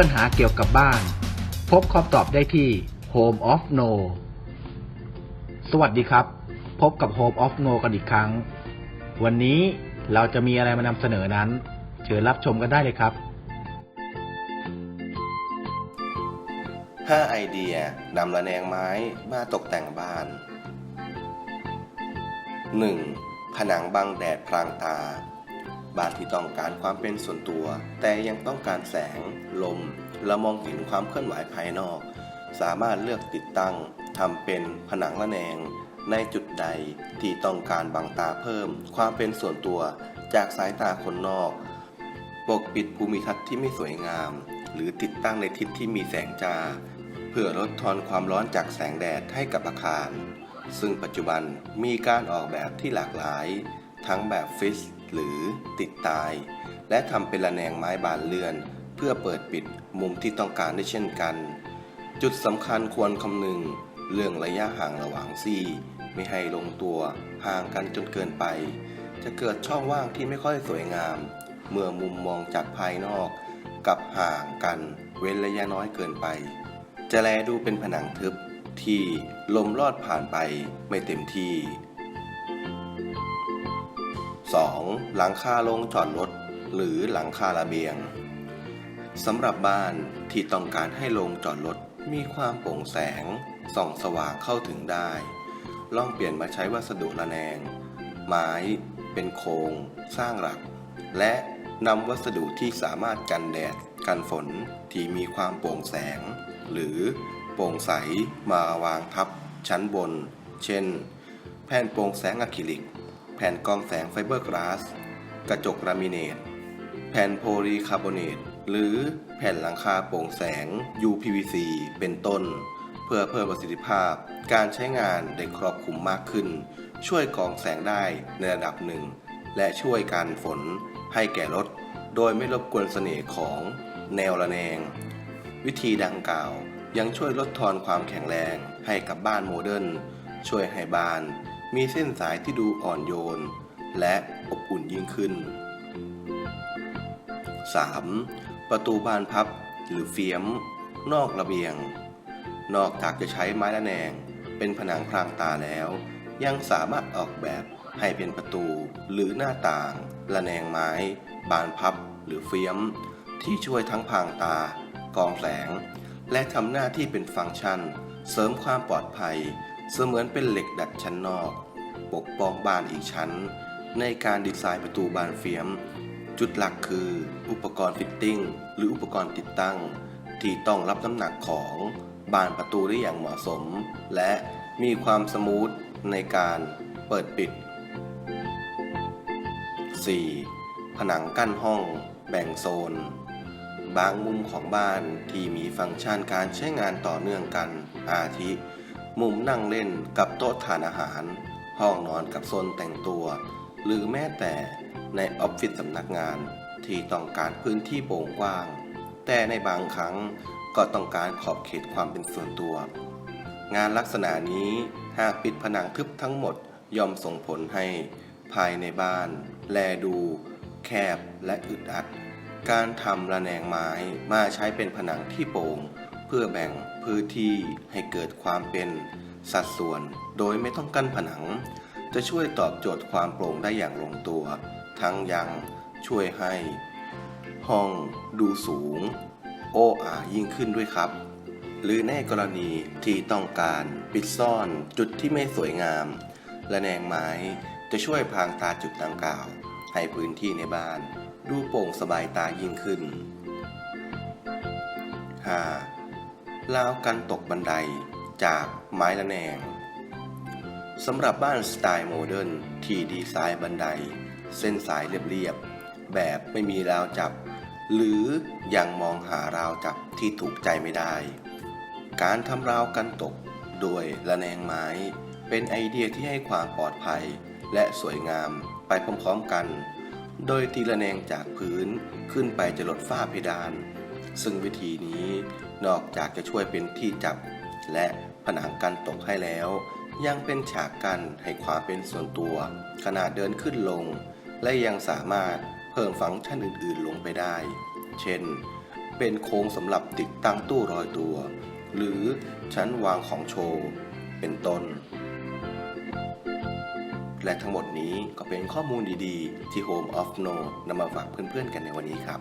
ปัญหาเกี่ยวกับบ้าน พบคำตอบได้ที่ Home of No สวัสดีครับ พบกับ Home of No กันอีกครั้ง วันนี้เราจะมีอะไรมานำเสนอนั้น เชิญรับชมกันได้เลยครับ 5 ไอเดียนำระแนงไม้มาตกแต่งบ้าน 1. ผนังบังแดดพรางตา บ้านที่ต้องการความเป็นส่วนตัว แต่ยังต้องการแสง ลม และมองเห็นความเคลื่อนไหวภายนอก สามารถเลือกติดตั้งทำเป็นผนังระแนง ในจุดใดที่ต้องการบังตาเพิ่ม ความเป็นส่วนตัวจากสายตาคนนอก ปกปิดภูมิทัศน์ที่ไม่สวยงาม หรือติดตั้งในทิศที่มีแสงจ้าเพื่อลดทอนความร้อนจากแสงแดดให้กับอาคาร ซึ่งปัจจุบันมีการออกแบบที่หลากหลาย ทั้งแบบฟิส หรือติดตาย และทำเป็นระแนงไม้บานเลื่อน เพื่อเปิดปิดมุมที่ต้องการได้เช่นกัน จุดสำคัญควรคำนึง เรื่องระยะห่างระหว่างซี่ ไม่ให้ลงตัวห่างกันจนเกินไป จะเกิดช่องว่างที่ไม่ค่อยสวยงาม เมื่อมุมมองจากภายนอก กับห่างกันเว้นระยะน้อยเกินไป จะแลดูเป็นผนังทึบที่ลมลอดผ่านไปไม่เต็มที่ 2. หลังคาลงจอดรถ หรือหลังคาระเบียงสำหรับบ้านที่ต้องการให้ลงจอดรถมีความโปร่งแสงส่องสว่างเข้าถึงได้ ลองเปลี่ยนมาใช้วัสดุระแนง ไม้ เป็นโครง สร้างหลัก และนำวัสดุที่สามารถกันแดด กันฝนที่มีความโปร่งแสง หรือโปร่งใสมาวางทับชั้นบน เช่น แผ่นโปร่งแสงอะคริลิก แผ่นกองแสงไฟเบอร์กลาส กระจกลามิเนต แผ่นโพลีคาร์บอเนต หรือแผ่นหลังคาโปร่งแสง UPVC เป็นต้น เพื่อเพิ่มประสิทธิภาพ การใช้งานได้ครอบคลุมมากขึ้น ช่วยกองแสงได้ในระดับหนึ่ง และช่วยการฝนให้แก่รถ โดยไม่รบกวนเสน่ห์ของแนวระแนง วิธีดังกล่าวยังช่วยลดทอนความแข็งแรงให้กับบ้านโมเดิร์นช่วยให้บ้าน มีเส้นสายที่ดูอ่อนโยน และอบอุ่นยิ่งขึ้น 3. ประตูบานพับหรือเฟียม นอกระเบียง นอกจากจะใช้ไม้ระแนง เป็นผนังพรางตาแล้ว ยังสามารถออกแบบให้เป็นประตูหรือหน้าต่าง ระแนงไม้ บานพับหรือเฟียม ที่ช่วยทั้งพรางตา กองแสง และทำหน้าที่เป็นฟังก์ชัน เสริมความปลอดภัย เสมือนเป็นเหล็กดัดชั้นนอก ปกป้องบ้านอีกชั้น ในการดีไซน์ประตูบานเฟียม จุดหลักคือ อุปกรณ์ฟิตติ้ง หรืออุปกรณ์ติดตั้ง ที่ต้องรับน้ำหนักของบานประตูได้อย่างเหมาะสม และมีความสมูทในการเปิดปิด 4. ผนังกั้นห้อง แบ่งโซน บางมุมของบ้านที่มีฟังก์ชันการใช้งานต่อเนื่องกัน อาทิ มุมนั่งเล่นกับโต๊ะทานอาหาร ห้องนอนกับโซนแต่งตัว หรือแม้แต่ในออฟฟิศสำนักงานที่ต้องการพื้นที่โปร่งกว้าง แต่ในบางครั้งก็ต้องการขอบเขตความเป็นส่วนตัว งานลักษณะนี้หากปิดผนังทึบทั้งหมดย่อมส่งผลให้ภายในบ้าน แลดู แคบและอึดอัด การทำระแนงไม้มาใช้เป็นผนังที่โปร่ง พื่อแบ่งพื้นที่ให้เกิดความเป็นสัดส่วน โดยไม่ต้องกั้นผนัง จะช่วยตอบโจทย์ความโปร่งได้อย่างลงตัว ทั้งยังช่วยให้ ห้องดูสูง โอ้อายิ่งขึ้นด้วยครับ หรือในกรณีที่ต้องการปิดซ่อนจุดที่ไม่สวยงาม และแนงไม้จะช่วยพรางตาจุดดังกล่าว ให้พื้นที่ในบ้าน ดูโปร่งสบายตายิ่งขึ้น 5. ราวกันตกบันไดจากไม้ละแนงสำหรับบ้านสไตล์โมเดิร์นที่ดีไซน์บันได เส้นสายเรียบๆ แบบไม่มีราวจับ หรือยังมองหาราวจับที่ถูกใจไม่ได้ การทำราวกันตกโดยระแนงไม้ เป็นไอเดียที่ให้ความปลอดภัยและสวยงามไปพร้อมๆกัน โดยตีระแนงจากพื้นขึ้นไปจะลดฝ้าเพดาน ซึ่งวิธีนี้นอกจากจะช่วยเป็นที่จับ และผนังกันตกให้แล้ว ยังเป็นฉากกั้นให้ความเป็นส่วนตัว ขนาดเดินขึ้นลง และยังสามารถเพิ่มฟังก์ชันอื่นๆลงไปได้ เช่น เป็นโค้งสำหรับติดตั้งตู้รอยตัว หรือชั้นวางของโชว์ เป็นต้น และทั้งหมดนี้ก็เป็นข้อมูลดีๆ ที่ Home of No นำมาฝากเพื่อนๆกันในวันนี้ครับ